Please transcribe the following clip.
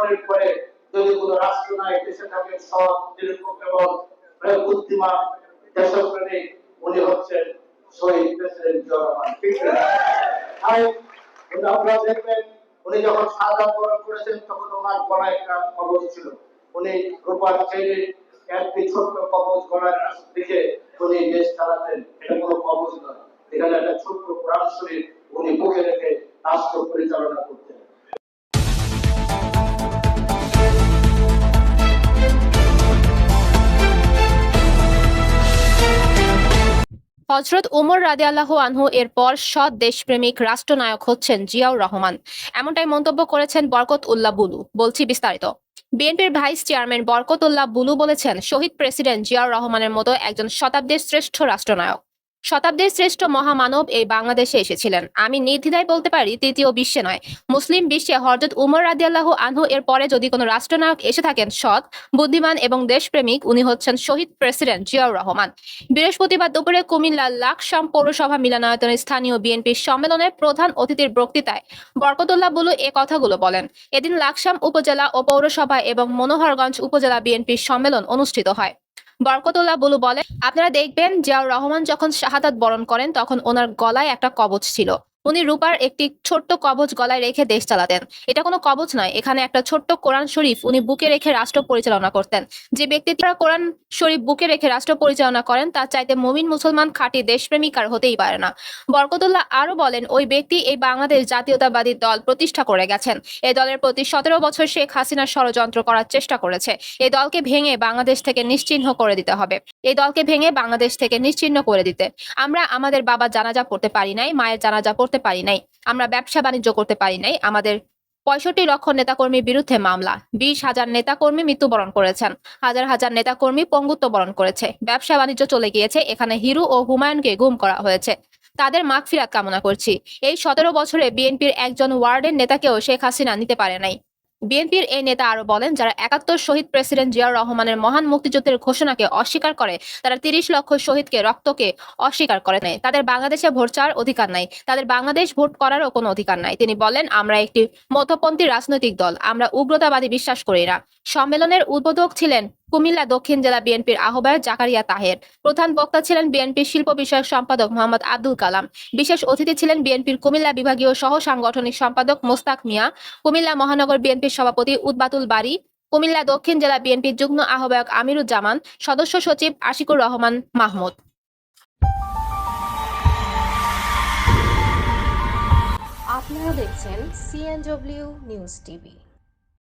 পরে পরে যদি কোনো রাষ্ট্রনায়ক এসে থাকে সৎ নিরপেক্ষ এবং বুদ্ধিমান উনি হচ্ছেন শহীদ প্রেসিডেন্ট আপনারা দেখবেন, উনি যখন বরণ করেছেন, তখন ওনার গলায় একটা ছিল। উনি রূপার চেরির একটি ছোট্ট কবচ গলায় দিকে উনি দেশ চালাতেন। এটা কোনো নয়। এখানে একটা ছোট্ট কোরআন উনি বুকে রেখে রাষ্ট্র পরিচালনা করতেন। হজরত উমর রাদে আল্লাহ আনহু এর পর সৎ দেশপ্রেমিক রাষ্ট্রনায়ক হচ্ছেন জিয়াউর রহমান। এমনটাই মন্তব্য করেছেন বরকত উল্লাহ বুলু। বলছি বিস্তারিত। বিএনপির ভাইস চেয়ারম্যান বরকত উল্লাহ বুলু বলেছেন, শহীদ প্রেসিডেন্ট জিয়াউর রহমানের মতো একজন শতাব্দীর শ্রেষ্ঠ রাষ্ট্রনায়ক। শতাব্দীর শ্রেষ্ঠ মহামানব এই বাংলাদেশে এসেছিলেন। আমি নির্দ্বিধায় বলতে পারি তৃতীয় বিশ্বে নয়। মুসলিম বিশ্বে হরজত উমর রাদিয়াল্লাহ আনহু এর পরে যদি কোনো রাষ্ট্রনায়ক এসে থাকেন, সৎ, বুদ্ধিমান এবং দেশপ্রেমিক, উনি হচ্ছেন শহীদ প্রেসিডেন্ট জিয়াউর রহমান। বৃহস্পতিবার দুপুরে কুমিল্লার লাকসাম পৌরসভা মিলনায়তনে স্থানীয় বিএনপির সম্মেলনে প্রধান অতিথির বক্তৃতায় বরকতুল্লাহ বুলু এ কথাগুলো বলেন। এদিন লাকসাম উপজেলা ও পৌরসভা এবং মনোহরগঞ্জ উপজেলা বিএনপির সম্মেলন অনুষ্ঠিত হয়। বরকতুল্লাহ বলু বলে, আপনারা দেখবেন জিয়াউর রহমান যখন শাহাদাত বরণ করেন, তখন ওনার গলায় একটা কবচ ছিল। উনি রূপার একটি ছোট্ট কবচ গলায় রেখে দেশ চালাতেন। এটা কোনো কবচ নয়, এখানে একটা ছোট্ট কোরআন শরীফ উনি বুকে রেখে রাষ্ট্র পরিচালনা করতেন। যে ব্যক্তিরা কোরআন শরীফ বুকে রেখে রাষ্ট্র পরিচালনা করেন, তার চাইতে মমিন মুসলমান খাঁটি দেশপ্রেমিক আর হতেই পারে না। বরকতুল্লাহ আরও বলেন, ওই ব্যক্তি এই বাংলাদেশ জাতীয়তাবাদী দল প্রতিষ্ঠা করে গেছেন। এই দলের প্রতি সতেরো বছর শেখ হাসিনার ষড়যন্ত্র করার চেষ্টা করেছে। এই দলকে ভেঙে বাংলাদেশ থেকে নিশ্চিহ্ন করে দিতে হবে। এই দলকে ভেঙে বাংলাদেশ থেকে নিশ্চিহ্ন করে দিতে। আমরা আমাদের বাবা জানাজা পড়তে পারি নাই, মায়ের জানাজা পড়তে পারি নাই, আমরা ব্যবসা বাণিজ্য করতে পারি নাই, আমাদের পঁয়ষট্টি লক্ষ নেতাকর্মীর বিরুদ্ধে মামলা, বিশ হাজার নেতাকর্মী মৃত্যুবরণ করেছেন, হাজার হাজার নেতাকর্মী পঙ্গুত্ব বরণ করেছে, ব্যবসা বাণিজ্য চলে গিয়েছে, এখানে হিরু ও হুমায়ুনকে গুম করা হয়েছে। তাদের মাগফিরাত কামনা করছি। এই সতেরো বছরে বিএনপির একজন ওয়ার্ডের নেতাকেও শেখ হাসিনা নিতে পারে নাই। বিএনপির এই নেতা আরও বলেন, যারা একাত্তর শহীদ প্রেসিডেন্ট জিয়াউর রহমানের মহান মুক্তিযুদ্ধের ঘোষণাকে অস্বীকার করে, তারা তিরিশ লক্ষ শহীদকে রক্তকে অস্বীকার করে নেয় তাদের বাংলাদেশে ভোট চাওয়ার অধিকার নাই। তাদের বাংলাদেশ ভোট করারও কোনো অধিকার নাই। তিনি বলেন, আমরা একটি মধ্যপন্থী রাজনৈতিক দল, আমরা উগ্রতাবাদী বিশ্বাস করি না। সম্মেলনের উদ্বোধক ছিলেন কুমিল্লা দক্ষিণ জেলা বিএনপির আহ্বায়ক জাকারিয়া তাহের। প্রধান বক্তা ছিলেন বিএনপির শিল্প বিষয়ক সম্পাদক মোহাম্মদ আব্দুল কালাম। বিশেষ অতিথি ছিলেন বিএনপির কুমিল্লা বিভাগীয় সহ সাংগঠনিক সম্পাদক মোস্তাক মিয়া, কুমিল্লা মহানগর বিএনপির সভাপতি উদ্বাতুল বাড়ি কুমিল্লা দক্ষিণ জেলা বিএনপির যুগ্ম আহ্বায়ক আমিরুজ্জামান, সদস্য সচিব আশিকুর রহমান মাহমুদ। আপনারা দেখছেন সিএনডব্লিউ নিউজ টিভি